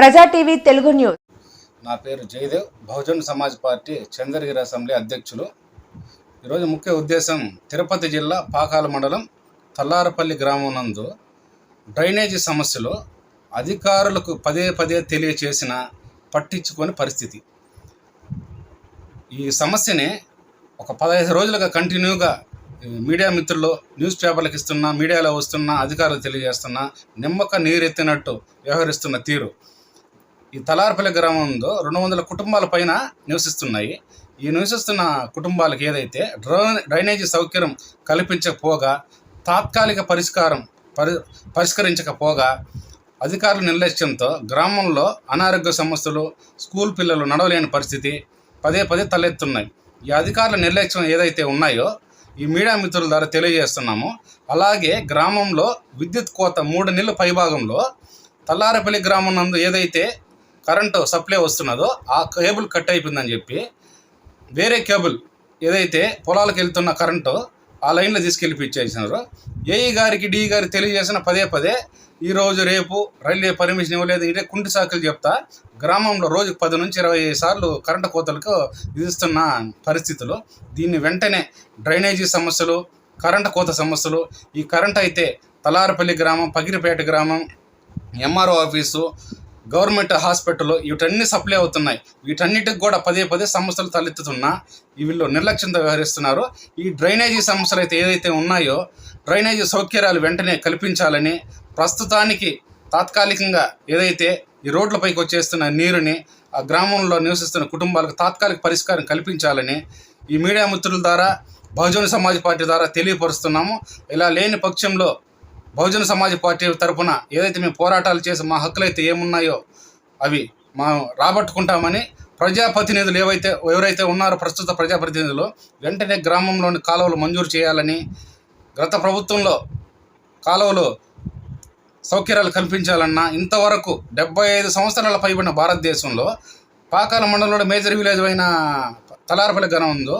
ప్రజా TV Telugu news. నా పేరు జయదేవ్. బహుజన్ సమాజ్ పార్టీ చంద్రగిరి అసెంబ్లీ అధ్యక్షులు. ఈరోజు ముఖ్య ఉద్దేశం తిరుపతి జిల్లా పాకాల మండలం తల్లారపల్లి గ్రామం నందు డ్రైనేజీ సమస్యలు అధికారులకు పదే పదే తెలియచేసిన పట్టించుకొని పరిస్థితి. ఈ సమస్యని ఒక పదహైదు రోజులుగా కంటిన్యూగా మీడియా మిత్రులు న్యూస్ పేపర్లకు ఇస్తున్నా మీడియాలో వస్తున్నా అధికారులు తెలియజేస్తున్న నిమ్మక నీరెత్తినట్టు వ్యవహరిస్తున్న తీరు. ఈ తలార్పల్లి గ్రామంలో రెండు వందల కుటుంబాల పైన నివసిస్తున్నాయి. ఈ నివసిస్తున్న కుటుంబాలకు ఏదైతే డ్రో డ్రైనేజీ సౌకర్యం కల్పించకపోగా తాత్కాలిక పరిష్కారం పరి పరిష్కరించకపోగా అధికారుల నిర్లక్ష్యంతో గ్రామంలో అనారోగ్య సమస్యలు స్కూల్ పిల్లలు నడవలేని పరిస్థితి పదే పదే తలెత్తున్నాయి. ఈ అధికారుల నిర్లక్ష్యం ఏదైతే ఉన్నాయో ఈ మీడియా మిత్రుల ద్వారా తెలియజేస్తున్నాము. అలాగే గ్రామంలో విద్యుత్ కోత మూడు నెలల పైభాగంలో తల్లారపల్లి గ్రామం నందు ఏదైతే కరెంటు సప్లై వస్తున్నదో ఆ కేబుల్ కట్ అయిపోయిందని చెప్పి వేరే కేబుల్ ఏదైతే పొలాలకు వెళ్తున్న కరెంటు ఆ లైన్లో తీసుకెళ్ళిపించేసినారు ఏఈ గారికి డి గారి తెలియజేసిన పదే పదే ఈ రోజు రేపు రైల్వే పర్మిషన్ ఇవ్వలేదు. ఇదే కుంటి సాకులు చెప్తా గ్రామంలో రోజుకు పది నుంచి ఇరవై సార్లు కరెంటు కోతలకు విధిస్తున్న పరిస్థితులు. దీన్ని వెంటనే డ్రైనేజీ సమస్యలు కరెంటు కోత సమస్యలు ఈ కరెంట్ అయితే తలారపల్లి గ్రామం పగిరిపేట గ్రామం ఎంఆర్ఓ ఆఫీసు గవర్నమెంట్ హాస్పిటల్ వీటన్ని సప్లై అవుతున్నాయి. వీటన్నిటికి కూడా పదే పదే సమస్యలు తలెత్తుతున్నా వీళ్ళు నిర్లక్ష్యంతో వ్యవహరిస్తున్నారు. ఈ డ్రైనేజీ సమస్యలు అయితే ఏదైతే ఉన్నాయో డ్రైనేజీ సౌకర్యాలు వెంటనే కల్పించాలని ప్రస్తుతానికి తాత్కాలికంగా ఏదైతే ఈ రోడ్లపైకి వచ్చేస్తున్న నీరుని ఆ గ్రామంలో నివసిస్తున్న కుటుంబాలకు తాత్కాలిక పరిష్కారం కల్పించాలని ఈ మీడియా మిత్రుల ద్వారా బహుజన సమాజ్ పార్టీ ద్వారా తెలియపరుస్తున్నాము. ఇలా లేని పక్షంలో బహుజన సమాజ్ పార్టీ తరపున ఏదైతే మేము పోరాటాలు చేసి మా హక్కులు అయితే ఏమున్నాయో అవి మా రాబట్టుకుంటామని ప్రజాప్రతినిధులు ఏవైతే ఎవరైతే ఉన్నారో ప్రస్తుత ప్రజాప్రతినిధులు వెంటనే గ్రామంలోని కాలువలు మంజూరు చేయాలని గత ప్రభుత్వంలో కాలువలు సౌకర్యాలు కల్పించాలన్నా ఇంతవరకు డెబ్బై ఐదు సంవత్సరాల పైబడిన భారతదేశంలో పాకాల మండలంలో మేజర్ విలేజ్ అయిన తలారపల్లి ఉందో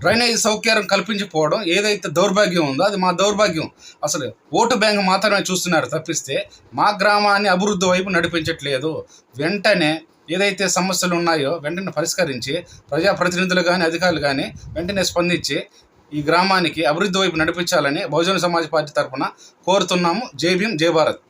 డ్రైనేజ్ సౌకర్యం కల్పించకపోవడం ఏదైతే దౌర్భాగ్యం ఉందో అది మా దౌర్భాగ్యం. అసలు ఓటు బ్యాంక్ మాత్రమే చూస్తున్నారు తప్పిస్తే మా గ్రామాన్ని అభివృద్ధి వైపు నడిపించట్లేదు. వెంటనే ఏదైతే సమస్యలు ఉన్నాయో వెంటనే పరిష్కరించి ప్రజాప్రతినిధులు కానీ అధికారులు కానీ వెంటనే స్పందించి ఈ గ్రామానికి అభివృద్ధి వైపు నడిపించాలని బహుజన సమాజ్ పార్టీ తరఫున కోరుతున్నాము. జై భీం జై భారత్.